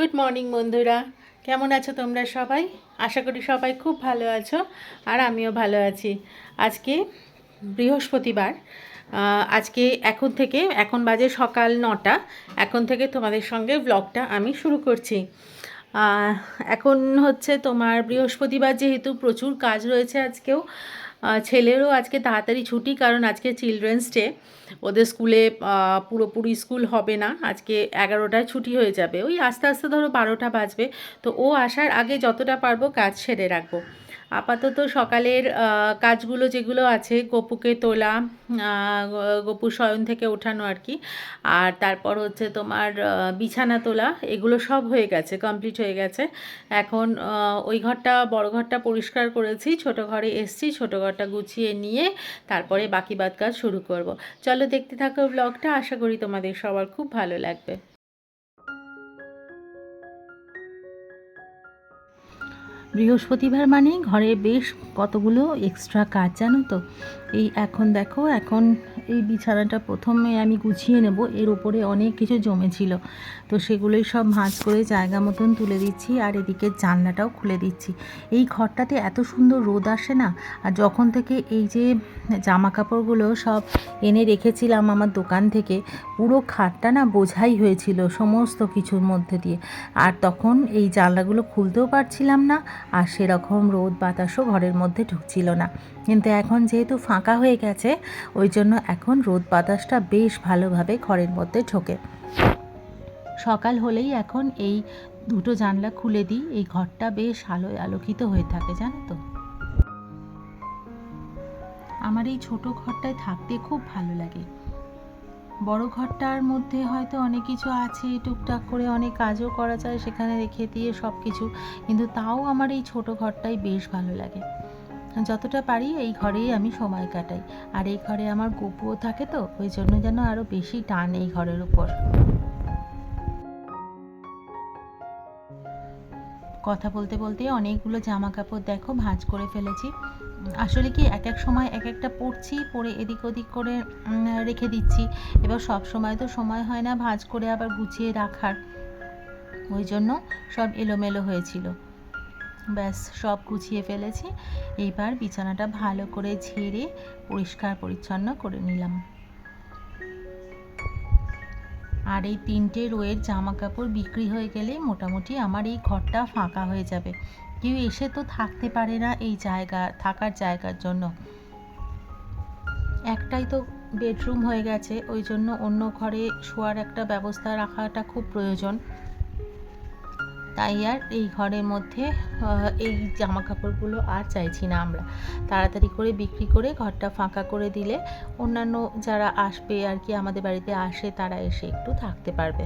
Good morning বন্ধুরা। কেমন আছো তোমরা সবাই? আশা করি সবাই খুব ভালো আছো আর আমিও ভালো আছি। আজকে বৃহস্পতিবার। আজকে এখন থেকে, এখন বাজে সকাল নটা। এখন থেকে তোমাদের সঙ্গে ব্লগটা আমি শুরু করছি। এখন হচ্ছে তোমার বৃহস্পতিবার যেহেতু প্রচুর কাজ রয়েছে আজকেও ছেলেরও আজকে তাড়াতাড়ি ছুটি, কারণ আজকে চিলড্রেন্স ডে ওদের স্কুলে পুরোপুরি স্কুল হবে না। আজকে এগারোটায় ছুটি হয়ে যাবে। ওই আস্তে আস্তে ধরো বারোটা বাজবে। তো ও আসার আগে যতটা পারব কাজ সেরে রাখব। আপাতত সকালের কাজগুলো যেগুলো আছে, গপুকে তোলা গপু শয়ন থেকে ওঠানো আর কি, আর তারপর হচ্ছে তোমার বিছানা তোলা, এগুলো সব হয়ে গেছে, কমপ্লিট হয়ে গেছে। এখন ওই ঘরটা, বড় ঘরটা পরিষ্কার করেছি, ছোট ঘরে এসছি, ছোট ঘরটা গুছিয়ে নিয়ে তারপরে বাকি বাদ কাজ শুরু করব। চলো দেখতে থাকো ব্লগটা আশা করি তোমাদের সবার খুব ভালো লাগবে। বৃহস্পতিবার মানে ঘরে বেশ কতগুলো এক্সট্রা কাজ, জানো তো? এই এখন দেখো, এখন এই বিছানাটা প্রথমে আমি গুছিয়ে নেব, এর উপরে অনেক কিছু জমেছিল। তো সেগুলোই সব ভাঁজ করে জায়গা মতন তুলে দিচ্ছি আর এদিকে জানলাটাও খুলে দিচ্ছি। এই ঘরটাতে এত সুন্দর রোদ আসে না? আর যখন থেকে এই যে জামা কাপড়গুলো সব এনে রেখেছিলাম আমার দোকান থেকে, পুরো খাটটা না বোঝাই হয়েছিল সমস্ত কিছুর মধ্যে দিয়ে। আর তখন এই জানলাগুলো খুলতেও পারছিলাম না আর সেরকম রোদ বাতাসও ঘরের মধ্যে ঢুকছিল না। কিন্তু এখন যেহেতু ফাঁকা হয়ে গেছে, ওই জন্য এখন রোদ বাতাসটা বেশ ভালোভাবে ঘরের মধ্যে ঢোকে। সকাল হলেই এখন এই দুটো জানলা খুলে দিই, এই ঘরটা বেশ আলোয় আলোকিত হয়ে থাকে, জানো তো। আমার এই ছোট ঘরটায় থাকতে খুব ভালো লাগে। বড় ঘরটার মধ্যে হয়তো অনেক কিছু আছে, টুকটাক করে অনেক কাজও করা যায় সেখানে রেখে দিয়ে সব কিছু কিন্তু তাও আমার এই ছোট ঘরটাই বেশ ভালো লাগে। যতটা পারি এই ঘরেই আমি সময় কাটাই। আর এই ঘরে আমার গপুও থাকে তো, ওই জন্য যেন আরও বেশি টান এই ঘরের উপর। কথা বলতে বলতে অনেকগুলো জামা কাপড় দেখো, ভাঁজ করে ফেলেছি। আসলে কি এক এক সময় এক একটা পরছি, পরে এদিক ওদিক করে রেখে দিচ্ছি। এবার সব সময় তো সময় হয় না ভাঁজ করে আবার গুছিয়ে রাখার। ওই জন্য সব এলোমেলো হয়েছিল। ব্যাস, সব গুছিয়ে ফেলেছি। এইবার বিছানাটা ভালো করে ঝেড়ে পরিষ্কার পরিচ্ছন্ন করে নিলাম। আর এই তিনটে রোয়ের জামা কাপড় বিক্রি হয়ে গেলে মোটামুটি আমার এই ঘরটা ফাঁকা হয়ে যাবে। কেউ এসে তো থাকতে পারে না এই জায়গা, থাকার জায়গার জন্য। একটাই তো বেডরুম হয়ে গেছে, ওই জন্য অন্য ঘরে শোয়ার একটা ব্যবস্থা রাখাটা খুব প্রয়োজন। তাই আর এই ঘরের মধ্যে এই জামা কাপড়গুলো আর চাইছি না আমরা। তাড়াতাড়ি করে বিক্রি করে ঘরটা ফাঁকা করে দিলে অন্যান্য যারা আসবে আর কি আমাদের বাড়িতে আসে, তারা এসে একটু থাকতে পারবে।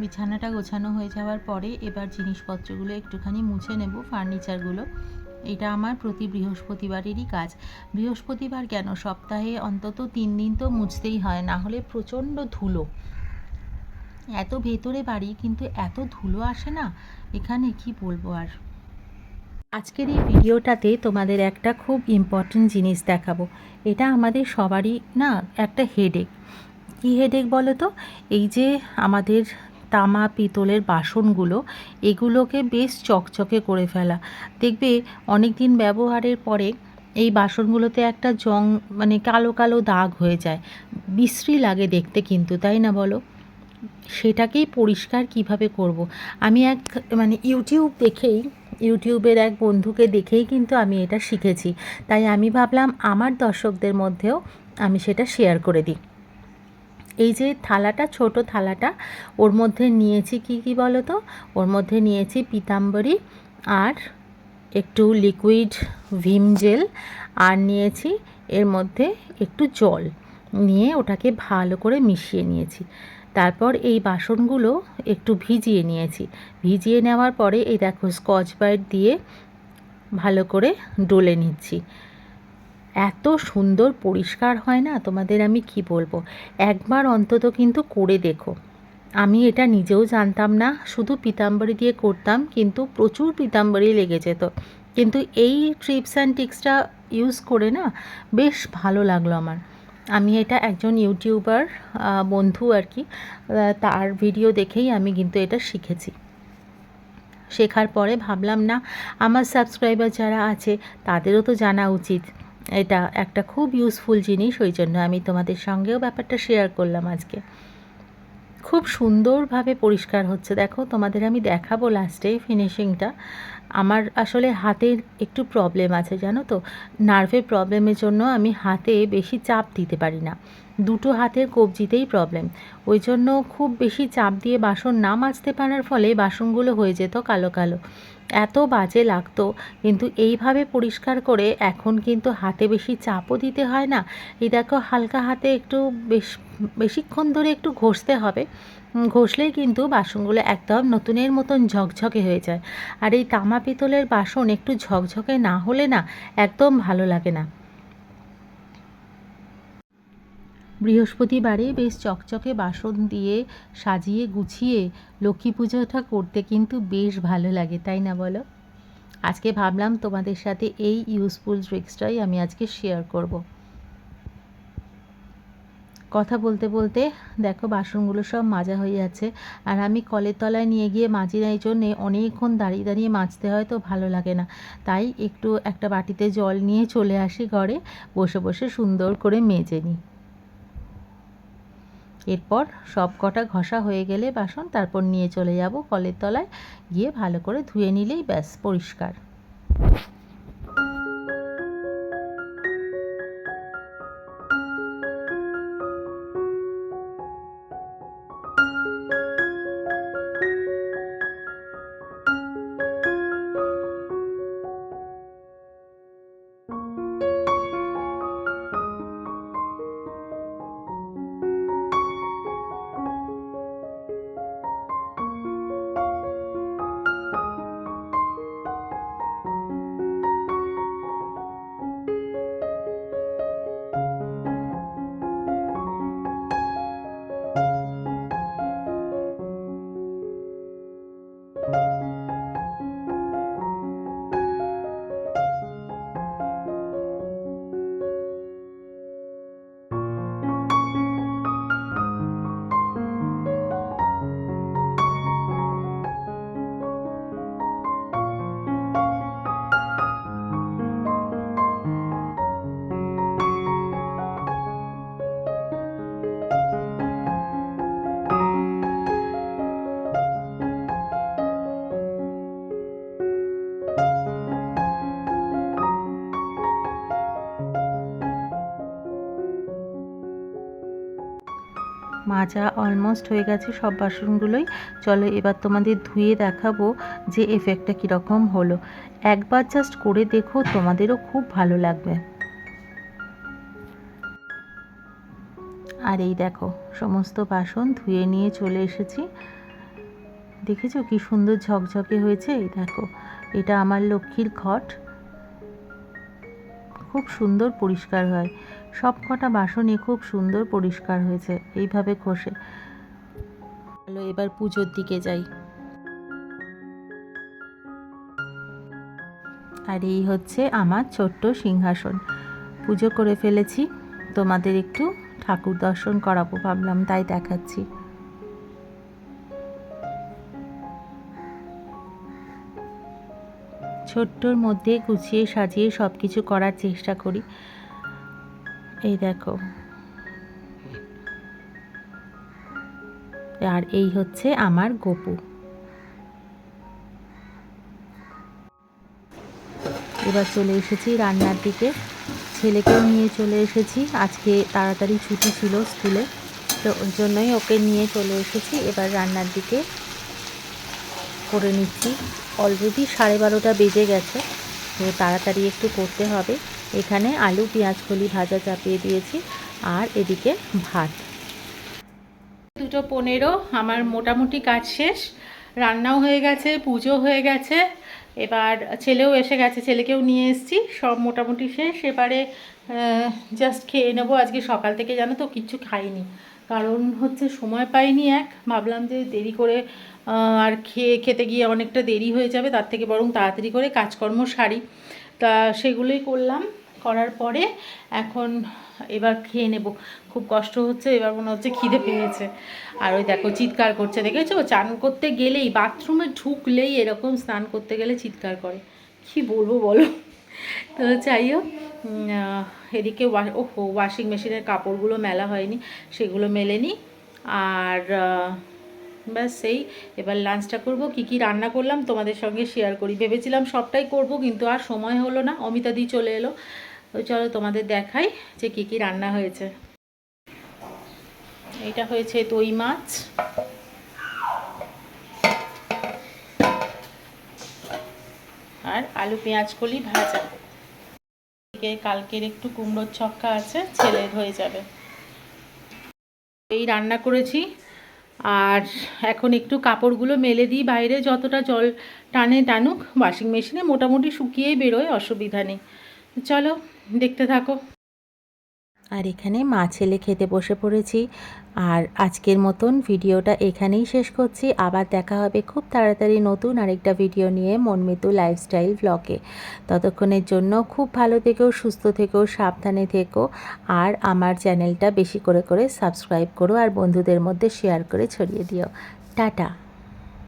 বিছানাটা গোছানো হয়ে যাওয়ার পরে এবার জিনিসপত্রগুলো একটুখানি মুছে নেব, ফার্নিচারগুলো। এটা আমার প্রতি বৃহস্পতিবারেরই কাজ। বৃহস্পতিবার কেন? সপ্তাহে অন্তত তিন দিন তো মুছতেই হয়, না হলে প্রচণ্ড ধুলো। এত ভেতরে বাড়ি, কিন্তু এত ধুলো আসে না? এখানে কি বলব আর? আজকের এই ভিডিওটাতে তোমাদের একটা খুব ইম্পর্টেন্ট জিনিস দেখাবো। এটা আমাদের সবারই না একটা হেডেক কি হেডেক বলো তো? এই যে আমাদের তামা, পিতলের বাসনগুলো, এগুলোকে বেশ চকচকে করে ফেলা। দেখবে অনেক দিন ব্যবহারের পরে এই বাসনগুলোতে একটা জং মানে কালো কালো দাগ হয়ে যায়। বিশ্রী লাগে দেখতে কিন্তু, তাই না বলো? সেটাকেই পরিষ্কার কীভাবে করব। আমি এক মানে ইউটিউব দেখেই, ইউটিউবের এক বন্ধুকে দেখেই কিন্তু আমি এটা শিখেছি। তাই আমি ভাবলাম আমার দর্শকদের মধ্যেও আমি সেটা শেয়ার করে দিই। এই যে থালাটা, ছোট থালাটা, ওর মধ্যে নিয়েছি কি কি বলো তো ওর মধ্যে নিয়েছি পিতাম্বরী আর একটু লিকুইড ভিম জেল আর নিয়েছি এর মধ্যে একটু জল। নিয়ে ওটাকে ভালো করে মিশিয়ে নিয়েছি। তারপর এই বাসনগুলো একটু ভিজিয়ে নিয়েছি। ভিজিয়ে নেওয়ার পরে এই দেখো স্কচ ব্রাইট দিয়ে ভালো করে ডলে নিচ্ছি। এত সুন্দর পরিষ্কার হয় না? তোমাদের আমি কি বলব? একবার অন্তত কিন্তু করে দেখো। আমি এটা নিজেও জানতাম না, শুধু পিতাম্বরী দিয়ে করতাম, কিন্তু প্রচুর পিতাম্বরী লেগে যেত। কিন্তু এই ট্রিপস অ্যান্ড টিক্সটা ইউজ করে না বেশ ভালো লাগল আমার। আমি এটা একজন ইউটিউবার বন্ধু আর কি তার ভিডিও দেখেই আমি কিন্তু এটা শিখেছি। শেখার পরে ভাবলাম, না, আমার সাবস্ক্রাইবার যারা আছে, তাদেরও তো জানা উচিত। এটা একটা খুব ইউজফুল জিনিস, ওই জন্য আমি তোমাদের সঙ্গেও ব্যাপারটা শেয়ার করলাম আজকে। খুব সুন্দরভাবে পরিষ্কার হচ্ছে। দেখো, তোমাদের আমি দেখাবো লাস্টে ফিনিশিংটা আমার আসলে হাতের একটু প্রবলেম আছে, জানো তো? নার্ভের প্রবলেমের জন্য আমি হাতে বেশি চাপ দিতে পারি না। দুটো হাতের কবজিতেই প্রবলেম ওই জন্য খুব বেশি চাপ দিয়ে বাসন না মাজতে পারার ফলে বাসনগুলো হয়ে যেত কালো কালো। এত বাজে লাগতো, কিন্তু এইভাবে পরিষ্কার করে এখন কিন্তু হাতে বেশি চাপও দিতে হয় না। এই দেখো, হালকা হাতে একটু বেশ, বেশিক্ষণ ধরে একটু ঘষতে হবে। ঘষলেই কিন্তু বাসনগুলো একদম নতুনের মতন ঝকঝকে হয়ে যায়। আর এই তামা পিতলের বাসন একটু ঝকঝকে না হলে না একদম ভালো লাগে না। বৃহস্পতিবারে বেশ চকচকে বাসন দিয়ে সাজিয়ে গুছিয়ে লক্ষ্মী পুজোটা করতে কিন্তু বেশ ভালো লাগে, তাই না বলো? আজকে ভাবলাম তোমাদের সাথে এই ইউজফুল ট্রিক্সটাই আমি আজকে শেয়ার করব। কথা বলতে বলতে দেখো বাসনগুলো সব মাজা হয়ে যাচ্ছে। আর আমি কলের তলায় নিয়ে গিয়ে মাজি না এই জন্যে অনেকক্ষণ দাঁড়িয়ে দাঁড়িয়ে মাজতে হয় তো ভালো লাগে না। তাই একটু একটা বাটিতে জল নিয়ে চলে আসি ঘরে, বসে বসে সুন্দর করে মেজে নিই। এরপর সব কটা ঘষা হয়ে গেলে বাসন, তারপর নিয়ে চলে যাব কলের তলায়, গিয়ে ভালো করে ধুয়ে নিলেই ব্যাস, পরিষ্কার। মাজা অলমোস্ট হয়ে গেছে সব বাসনগুলোই। চলো এবার তোমাদের ধুয়ে দেখাবো যে এফেক্টটা কীরকম হলো। একবার জাস্ট করে দেখো, তোমাদেরও খুব ভালো লাগবে। আর এই দেখো, সমস্ত বাসন ধুয়ে নিয়ে চলে এসেছি। দেখেছ কি সুন্দর ঝকঝকে হয়েছে? এই দেখো, এটা আমার লক্ষ্মীর ঘট। খুব সুন্দর পরিষ্কার হয়। সব কটা বাসনই খুব সুন্দর পরিষ্কার হয়েছে, এইভাবে ঘষে চলো এবার পুজোর দিকে যাই। আর এই হচ্ছে আমার ছোট্ট সিংহাসন। পুজো করে ফেলেছি, তোমাদের একটু ঠাকুর দর্শন করাবো ভাবলাম, তাই দেখাচ্ছি। ছোট্টর মধ্যে গুছিয়ে সাজিয়ে সব কিছু করার চেষ্টা করি। এই দেখো। আর এই হচ্ছে আমার গপু। এবার চলে এসেছি রান্নার দিকে। ছেলেকেও নিয়ে চলে এসেছি। আজকে তাড়াতাড়ি ছুটি ছিল স্কুলে, তো ওই জন্যই ওকে নিয়ে চলে এসেছি। এবার রান্নার দিকে করে নিচ্ছি। অলরেডি সাড়ে বারোটা বেজে গেছে। তো তাড়াতাড়ি একটু করতে হবে। এখানে আলু, পেঁয়াজ, কলি ভাজা চাপিয়ে দিয়েছি আর এদিকে ভাত। দুটো পনেরো, আমার মোটামুটি কাজ শেষ। রান্নাও হয়ে গেছে, পুজো হয়ে গেছে। এবার ছেলেও এসে গেছে, ছেলেকেও নিয়ে এসেছি। সব মোটামুটি শেষ। এবারে জাস্ট খেয়ে নেব। আজকে সকাল থেকে জানো তো, কিচ্ছু খাইনি। কারণ হচ্ছে সময় পাইনি এক। ভাবলাম যে দেরি করে আর খেয়ে, খেতে গিয়ে অনেকটা দেরি হয়ে যাবে, তার থেকে বরং তাড়াতাড়ি করে কাজকর্ম সারি। তা সেগুলোই করলাম, করার পরে এখন এবার খেয়ে নেব। খুব কষ্ট হচ্ছে, এবার মনে হচ্ছে খিদে পেয়েছে। আর ওই দেখো চিৎকার করছে, দেখেছ? চান করতে গেলেই, বাথরুমে ঢুকলেই এরকম স্নান করতে গেলে চিৎকার করে। কি বলব বলো? তো যাই হোক এদিকে ওহো ওয়াশিং মেশিনের কাপড়গুলো মেলা হয়নি, সেগুলো মেলে নিই আর ব্যাস সেই এবার লাঞ্চটা করব, কি কি রান্না করলাম তোমাদের সঙ্গে শেয়ার করি। ভেবেছিলাম সবটাই করব, কিন্তু আর সময় হলো না, অমিতা অমিতাদি চলে এলো। তো চলো তোমাদের দেখাই যে কি কি রান্না হয়েছে। এটা হয়েছে দই মাছ। আর আলু, পেঁয়াজ, কলি, ভাজা। এদিকে কালকের একটু কুমড়োর ছক্কা আছে, ছেলে হয়ে যাবে। এই রান্না করেছি। আর এখন একটু কাপড়গুলো মেলে দিই বাইরে, যতটা জল টানে টানুক। ওয়াশিং মেশিনে মোটামুটি শুকিয়েই বেরোয়, অসুবিধা নেই। চলো, দেখতে থাকো। আর এখানে মা ছেলে খেতে বসে পড়েছি। আর আজকের মতন ভিডিওটা এখানেই শেষ করছি। আবার দেখা হবে খুব তাড়াতাড়ি নতুন আরেকটা ভিডিও নিয়ে মনমিতু লাইফস্টাইল ব্লগে ততক্ষণের জন্য খুব ভালো থেকো, সুস্থ থেকো, সাবধানে থেকো। আর আমার চ্যানেলটা বেশি করে করে সাবস্ক্রাইব করো আর বন্ধুদের মধ্যে শেয়ার করে ছড়িয়ে দিও। টাটা।